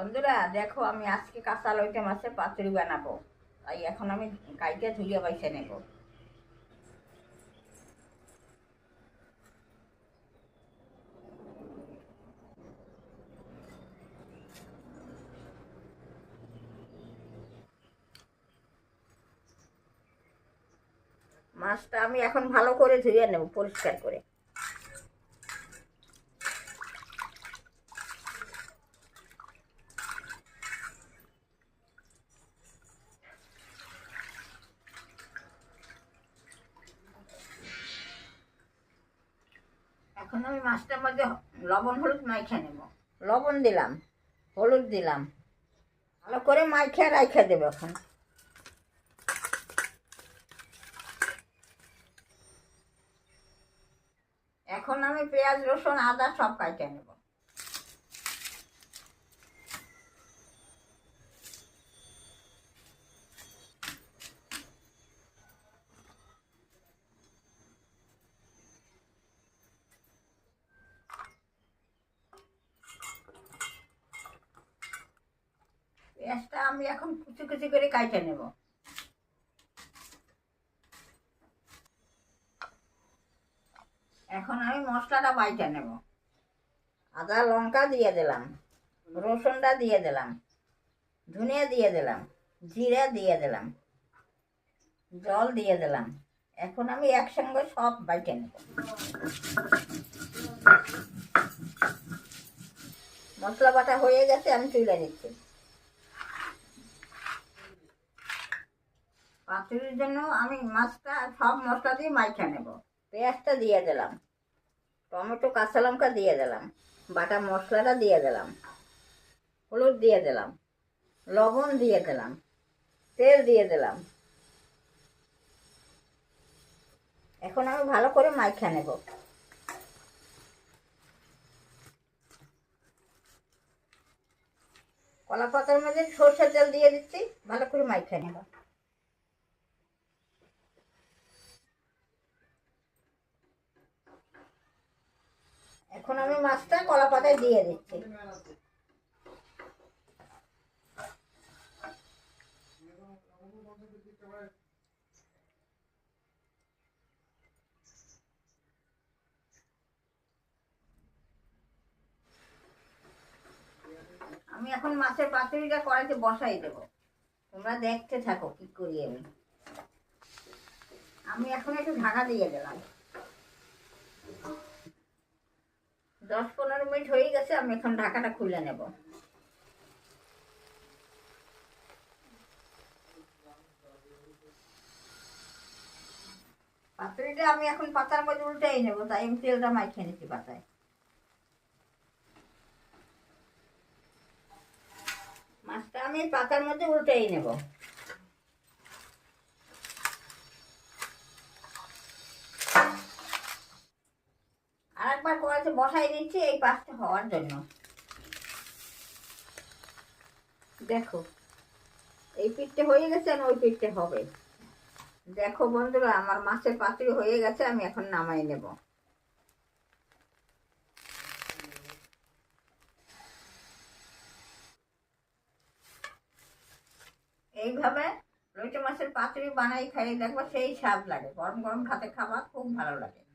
বন্ধুরা, দেখো আমি আজকে কাঁচা লইটে মাছের পাতুরি বানাবো। তাই এখন আমি কাইতে ধুলিয়ে বাইছে নেব। মাছটা আমি এখন ভালো করে ধুয়ে নেব, পরিষ্কার করে। এখন আমি মাছটার মধ্যে লবণ, হলুদ মাইখে নেব। লবণ দিলাম, হলুদ দিলাম। ভালো করে মাইখে রাইখে দেবো এখন। এখন আমি পেঁয়াজ, রসুন, আদা সব কাটে নেব। পেঁয়াজটা আমি এখন কুচি কুচি করে কাটে নেব। এখন আমি মশলাটা বাইটে নেব। আদা, লঙ্কা দিয়ে দিলাম, রসুনটা দিয়ে দিলাম, ধনিয়া দিয়ে দিলাম, জিরা দিয়ে দিলাম, জল দিয়ে দিলাম। এখন আমি একসঙ্গে সব বাইটে নেব। মশলা বাটা হয়ে গেছে, আমি তুলে নিচ্ছি। পাতুরির জন্য আমি মাছটা, সব মশলা দিয়ে মাইখা নেব। পেঁয়াজটা দিয়ে দিলাম, টমেটো, কাঁচা লঙ্কা দিয়ে দিলাম, বাটা মশলাটা দিয়ে দিলাম, হলুদ দিয়ে দিলাম, লবণ দিয়ে দিলাম, তেল দিয়ে দিলাম। এখন আমি ভালো করে মাইখা নেব। কলা পাতার মধ্যে সর্ষের তেল দিয়ে দিচ্ছি, ভালো করে মাইখা নেব। এখন আমি মাছটা কলা পাতায় দিয়ে দিচ্ছি। আমি এখন মাছের পাতুরিটা কড়াইতে বসাই দেব। তোমরা দেখতে থাকো কি করি আমি। আমি এখন একটু ঢাকা দিয়ে দিলাম। দশ পনেরো মিনিট হয়ে গেছে, আমি এখন ঢাকাটা খুলে নেব। পাতুরিটা আমি এখন পাতার মধ্যে উল্টাই নেব, তাই আমি তেলটা মাইখে নিচ্ছি পাতায়। মাছটা আমি পাতার মধ্যে উল্টাই নেব। আরেকবার কড়াইতে বসাই দিচ্ছি, এই পাশটা হওয়ার জন্য। দেখো, এই পিঠটা হয়ে গেছে আর ওই পিঠটা হবে। দেখো বন্ধুরা, আমার মাছের পাতুরি হয়ে গেছে, আমি এখন নামাই নেব। এইভাবে লইটে মাছের পাতুরি বানাই খাই দেখব সেই স্বাদ লাগে। গরম গরম ভাতে খাবার খুব ভালো লাগে।